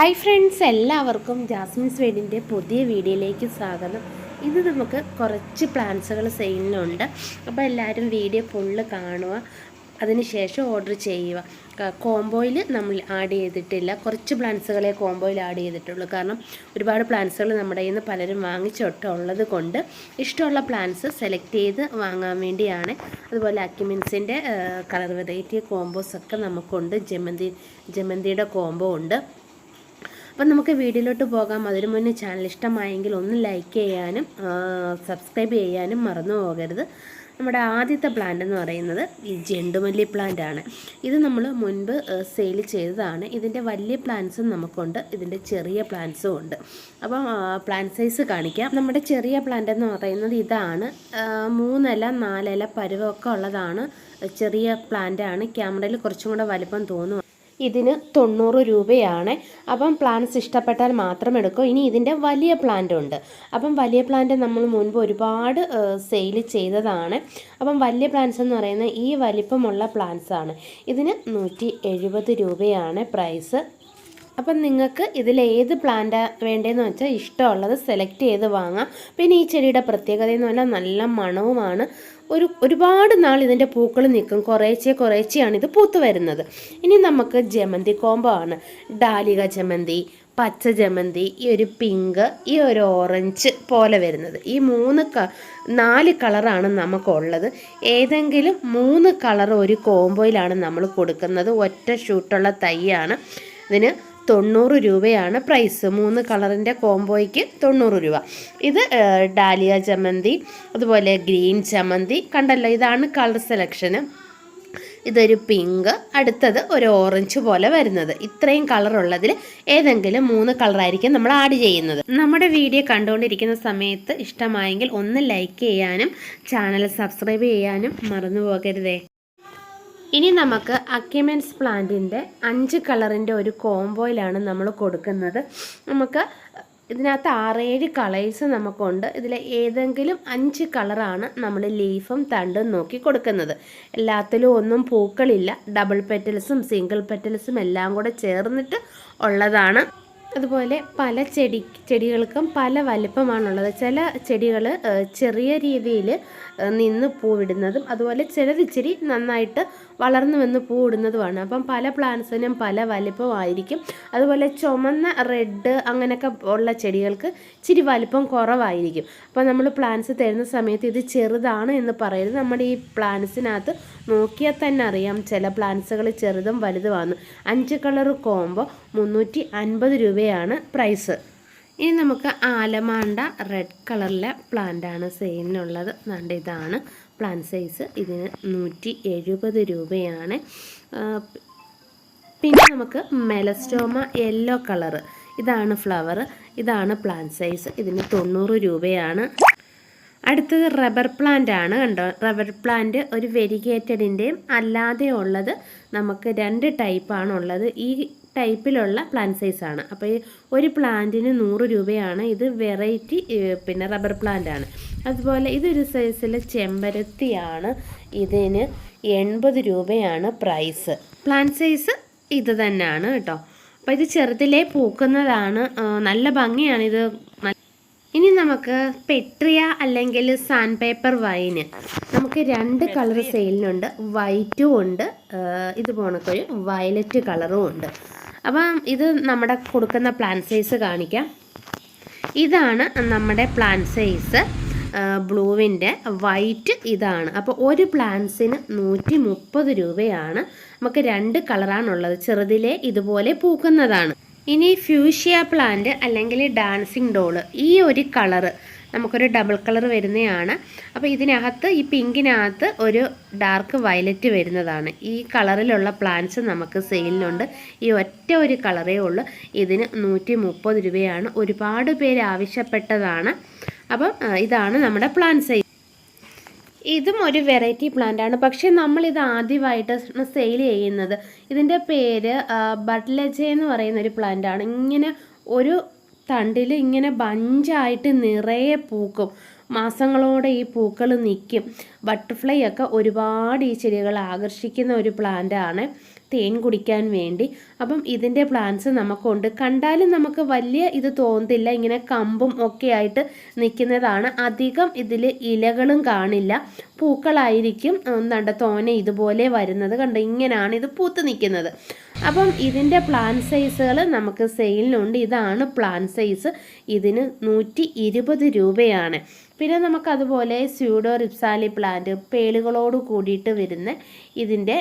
Hi friends എല്ലാവർക്കും Jasmine's വീടിന്റെ പുതിയ വീഡിയോയിലേക്ക് സ്വാഗതം. ഇത് നമുക്ക് കുറച്ച് പ്ലാൻസുകൾ സെയിലിനുണ്ട് അപ്പോൾ എല്ലാവരും വീഡിയോ ഫുള്ള് കാണുക. അതിനുശേഷം ഓർഡർ ചെയ്യുക. കോംബോയിൽ നമ്മൾ ആഡ് ചെയ്തിട്ടില്ല. കുറച്ച് പ്ലാന്റ്സുകളെ കോംബോയിൽ ആഡ് ചെയ്തിട്ടുള്ളൂ. കാരണം ഒരുപാട് പ്ലാന്റ്സുകൾ നമ്മുടെ കയ്യിൽ നിന്ന് പലരും വാങ്ങിച്ചൊട്ടുള്ളത് കൊണ്ട് ഇഷ്ടമുള്ള പ്ലാന്റ്സ് സെലക്ട് ചെയ്ത് വാങ്ങാൻ വേണ്ടിയാണ്. അതുപോലെ അക്യുമിൻസിന്റെ കളർ വെറൈറ്റി കോംബോസൊക്കെ നമുക്കുണ്ട്. ജമന്തി ജമന്തിയുടെ കോംബോ ഉണ്ട്. അപ്പം നമുക്ക് വീഡിയോയിലോട്ട് പോകാം. അതിനു മുന്നേ ചാനൽ ഇഷ്ടമായെങ്കിൽ ഒന്ന് ലൈക്ക് ചെയ്യാനും സബ്സ്ക്രൈബ് ചെയ്യാനും മറന്നു പോകരുത്. നമ്മുടെ ആദ്യത്തെ പ്ലാന്റ് എന്ന് പറയുന്നത് ഈ ജെണ്ടുമല്ലി പ്ലാന്റ് ആണ്. ഇത് നമ്മൾ മുൻപ് സെയിൽ ചെയ്തതാണ്. ഇതിന്റെ വലിയ പ്ലാന്റ്സും നമുക്കുണ്ട്. ഇതിന്റെ ചെറിയ പ്ലാന്റ്സും ഉണ്ട്. അപ്പം പ്ലാന്റ് സൈസ് കാണിക്കാം. നമ്മുടെ ചെറിയ പ്ലാന്റ് എന്ന് പറയുന്നത് ഇതാണ്. മൂന്നല നാലില പരുവമൊക്കെ ഉള്ളതാണ്. ചെറിയ പ്ലാന്റ് ആണ്. ക്യാമറയിൽ കുറച്ചും കൂടെ വലിപ്പം തോന്നും ഇതിന് തൊണ്ണൂറ് രൂപയാണ്. അപ്പം പ്ലാന്റ്സ് ഇഷ്ടപ്പെട്ടാൽ മാത്രം എടുക്കും. ഇനി ഇതിന്റെ വലിയ പ്ലാന്റ് ഉണ്ട്. അപ്പം വലിയ പ്ലാന്റ് നമ്മൾ മുൻപ് ഒരുപാട് സെയിൽ ചെയ്തതാണ്. അപ്പം വലിയ പ്ലാന്റ്സ് എന്ന് പറയുന്നത് ഈ വലിപ്പമുള്ള പ്ലാന്റ്സ് ആണ്. ഇതിന് നൂറ്റി എഴുപത് രൂപയാണ് പ്രൈസ് അപ്പം നിങ്ങൾക്ക് ഇതിൽ ഏത് പ്ലാന്റ് വേണ്ടതെന്ന് വെച്ചാൽ ഇഷ്ടമുള്ളത് സെലക്ട് ചെയ്ത് വാങ്ങാം. പിന്നെ ഈ ചെടിയുടെ പ്രത്യേകത എന്ന് പറഞ്ഞാൽ നല്ല മണവുമാണ്. ഒരു ഒരുപാട് നാൾ ഇതിന്റെ പൂക്കൾ നിൽക്കും. കുറേച്ചെ കുറേച്ചെയാണ് ഇത് പൂത്ത് വരുന്നത്. ഇനി നമുക്ക് ജമന്തി കോംബോ ആണ്. ഡാലിക ജമന്തി പച്ച ജമന്തി ഈ ഒരു പിങ്ക് ഈ ഒരു ഓറഞ്ച് പോലെ വരുന്നത്. ഈ മൂന്ന് ക നാല് കളറാണ് നമുക്കുള്ളത്. ഏതെങ്കിലും മൂന്ന് കളർ ഒരു കോംബോയിലാണ് നമ്മൾ കൊടുക്കുന്നത്. ഒറ്റ ഷൂട്ടുള്ള തൈയാണ്. ഇതിന് തൊണ്ണൂറ് രൂപയാണ് പ്രൈസ് മൂന്ന് കളറിന്റെ കോംബോയ്ക്ക് തൊണ്ണൂറ് രൂപ. ഇത് ഡാലിയ ചമ്മന്തി അതുപോലെ ഗ്രീൻ ചമ്മന്തി. കണ്ടല്ലോ ഇതാണ് കളർ സെലക്ഷന് ഇതൊരു പിങ്ക് അടുത്തത് ഒരു ഓറഞ്ച് പോലെ വരുന്നത്. ഇത്രയും കളറുള്ളതിൽ ഏതെങ്കിലും മൂന്ന് കളറായിരിക്കും നമ്മൾ ആഡ് ചെയ്യുന്നത്. നമ്മുടെ വീഡിയോ കണ്ടുകൊണ്ടിരിക്കുന്ന സമയത്ത് ഇഷ്ടമായെങ്കിൽ ഒന്ന് ലൈക്ക് ചെയ്യാനും ചാനൽ സബ്സ്ക്രൈബ് ചെയ്യാനും മറന്നു പോകരുതേ. ഇനി നമുക്ക് അക്യുമെൻസ് പ്ലാന്റിന്റെ അഞ്ച് കളറിന്റെ ഒരു കോംബോയിലാണ് നമ്മൾ കൊടുക്കുന്നത്. നമുക്ക് ഇതിനകത്ത് ആറേഴ് കളേഴ്സ് നമുക്കുണ്ട്. ഇതിൽ ഏതെങ്കിലും അഞ്ച് കളറാണ് നമ്മൾ ലീഫും തണ്ടും നോക്കി കൊടുക്കുന്നത്. എല്ലാത്തിലും ഒന്നും പൂക്കളില്ല. ഡബിൾ പെറ്റൽസും സിംഗിൾ പെറ്റൽസും എല്ലാം കൂടെ ചേർന്നിട്ട് ഉള്ളതാണ്. അതുപോലെ പല ചെടി ചെടികൾക്കും പല വലിപ്പമാണുള്ളത്. ചില ചെടികൾ ചെറിയ രീതിയിൽ നിന്ന് പൂവിടുന്നതും അതുപോലെ ചിലത് ഇച്ചിരി നന്നായിട്ട് വളർന്നു വന്ന് പൂവിടുന്നതുമാണ് അപ്പം പല പ്ലാന്റ്സിനും പല വലിപ്പമായിരിക്കും. അതുപോലെ ചുമന്ന റെഡ് അങ്ങനെയൊക്കെ ഉള്ള ചെടികൾക്ക് ഇച്ചിരി വലിപ്പം കുറവായിരിക്കും. അപ്പോൾ നമ്മൾ പ്ലാന്റ്സ് തരുന്ന സമയത്ത് ഇത് ചെറുതാണ് എന്ന് പറയരുത്. നമ്മുടെ ഈ പ്ലാന്റ്സിനകത്ത് നോക്കിയാൽ തന്നെ അറിയാം ചില പ്ലാന്റ്സുകൾ ചെറുതും വലുതുമാണ്. അഞ്ച് കളർ കോംബോ മുന്നൂറ്റി അൻപത് രൂപയാണ് പ്രൈസ്. ഇനി നമുക്ക് ആലമാണ്ട റെഡ് കളറിലെ പ്ലാന്റാണ് സെയിലിനുള്ളത് നല്ല ഇതാണ് പ്ലാന്റ് സൈസ് ഇതിന് നൂറ്റി എഴുപത് രൂപയാണ് പിന്നെ നമുക്ക് മെലസ്റ്റോമ യെല്ലോ കളറ് ഇതാണ് ഫ്ലവർ ഇതാണ് പ്ലാന്റ് സൈസ് ഇതിന് തൊണ്ണൂറ് രൂപയാണ്. അടുത്തത് റബ്ബർ പ്ലാന്റ് ആണ് കണ്ടോ? റബ്ബർ പ്ലാന്റ് ഒരു വെരിഗേറ്റഡിന്റെയും അല്ലാതെ ഉള്ളത് നമുക്ക് രണ്ട് ടൈപ്പാണുള്ളത് ഈ ടൈപ്പിലുള്ള പ്ലാന്റ് സൈസാണ് അപ്പോൾ ഈ ഒരു പ്ലാന്റിന് നൂറ് രൂപയാണ്. ഇത് വെറൈറ്റി പിന്നെ റബ്ബർ പ്ലാന്റ് ആണ്. അതുപോലെ ഇതൊരു സൈസിൽ ചെമ്പരത്തിയാണ്. ഇതിന് എൺപത് രൂപയാണ് പ്രൈസ് പ്ലാന്റ് സൈസ് ഇത് തന്നെയാണ് കേട്ടോ. അപ്പോൾ ഇത് ചെറുതിലേ പൂക്കുന്നതാണ്. നല്ല ഭംഗിയാണ് ഇത്. ഇനി നമുക്ക് പെട്രിയ അല്ലെങ്കിൽ സാൻഡ് പേപ്പർ വൈന് നമുക്ക് രണ്ട് കളർ സെയിലിനുണ്ട് വൈറ്റും ഉണ്ട്. ഇത് പോണക്കൊരു വയലറ്റ് കളറും ഉണ്ട്. അപ്പം ഇത് നമ്മുടെ കൊടുക്കുന്ന പ്ലാൻ സൈസ് കാണിക്കാം. ഇതാണ് നമ്മുടെ പ്ലാൻ സൈസ് ബ്ലൂവിന്റെ വൈറ്റ് ഇതാണ്. അപ്പോൾ ഒരു പ്ലാൻസിന് നൂറ്റി മുപ്പത് രൂപയാണ്. നമുക്ക് രണ്ട് കളറാണുള്ളത്. ചെറുതിലെ ഇതുപോലെ പൂക്കുന്നതാണ്. ഇനി ഫ്യൂഷ്യ പ്ലാന്റ് അല്ലെങ്കിൽ ഡാൻസിങ് ഡോൾ ഈ ഒരു കളറ് നമുക്കൊരു ഡബിൾ കളർ വരുന്നതാണ് അപ്പോൾ ഇതിനകത്ത് ഈ പിങ്കിനകത്ത് ഒരു ഡാർക്ക് വയലറ്റ് വരുന്നതാണ്. ഈ കളറിലുള്ള പ്ലാന്റ്സ് നമുക്ക് സെയിലിനുണ്ട് ഈ ഒറ്റ ഒരു കളറേ ഉള്ളൂ. ഇതിന് നൂറ്റി മുപ്പത് രൂപയാണ്. ഒരുപാട് പേര് ആവശ്യപ്പെട്ടതാണ്. അപ്പം ഇതാണ് നമ്മുടെ പ്ലാന്റ് സൈസ് ഇതും ഒരു വെറൈറ്റി പ്ലാന്റ് ആണ്. പക്ഷേ നമ്മളിത് ആദ്യമായിട്ട് സെയിൽ ചെയ്യുന്നത്. ഇതിന്റെ പേര് ബട്ട്ലജ എന്ന് പറയുന്ന ഒരു പ്ലാന്റ് ആണ്. ഇങ്ങനെ ഒരു തണ്ടിൽ ഇങ്ങനെ ബഞ്ചായിട്ട് നിറയെ പൂക്കും. മാസങ്ങളോടെ ഈ പൂക്കൾ നിൽക്കും ബട്ടർഫ്ലൈ ഒക്കെ ഒരുപാട് ഈ ചെടികൾ ആകർഷിക്കുന്ന ഒരു പ്ലാന്റ് ആണ്. തേൻ കുടിക്കാൻ വേണ്ടി. അപ്പം ഇതിന്റെ പ്ലാന്റ്സ് നമുക്കുണ്ട്. കണ്ടാലും നമുക്ക് വലിയ ഇത് തോന്നത്തില്ല. ഇങ്ങനെ കമ്പും ഒക്കെ ആയിട്ട് നിൽക്കുന്നതാണ്. അധികം ഇതിൽ ഇലകളും കാണില്ല. പൂക്കളായിരിക്കും എന്താണ്ട് തോനെ ഇതുപോലെ വരുന്നത്. കണ്ടോ? ഇങ്ങനെയാണ് ഇത് പൂത്ത് നിൽക്കുന്നത്. അപ്പം ഇതിന്റെ പ്ലാൻ സൈസുകൾ നമുക്ക് സെയിലിനുണ്ട് ഇതാണ് പ്ലാൻ സൈസ് ഇതിന് നൂറ്റി രൂപയാണ്. പിന്നെ നമുക്കതുപോലെ സ്യൂഡോ റിപ്സാലി പ്ലാന്റ് പേളുകളോട് കൂടിയിട്ട് വരുന്ന ഇതിന്റെ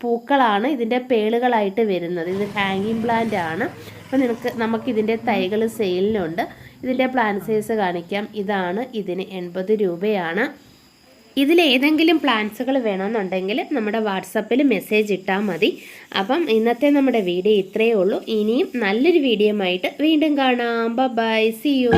പൂക്കളാണ് ഇതിന്റെ പേളുകളായിട്ട് വരുന്നത്. ഇത് ഹാങ്ങിങ് പ്ലാന്റ് ആണ്. അപ്പോൾ നിനക്ക് നമുക്കിതിന്റെ തൈകൾ സെയിലിനുണ്ട് ഇതിന്റെ പ്ലാൻ സൈസ് കാണിക്കാം. ഇതാണ് ഇതിന് എൺപത് രൂപയാണ്. ഇതിലേതെങ്കിലും പ്ലാൻസുകൾ വേണമെന്നുണ്ടെങ്കിൽ നമ്മുടെ വാട്സപ്പിൽ മെസ്സേജ് ഇട്ടാൽ മതി. അപ്പം ഇന്നത്തെ നമ്മുടെ വീഡിയോ ഇത്രയേ ഉള്ളൂ. ഇനിയും നല്ലൊരു വീഡിയോ ആയിട്ട് വീണ്ടും കാണാം. By C U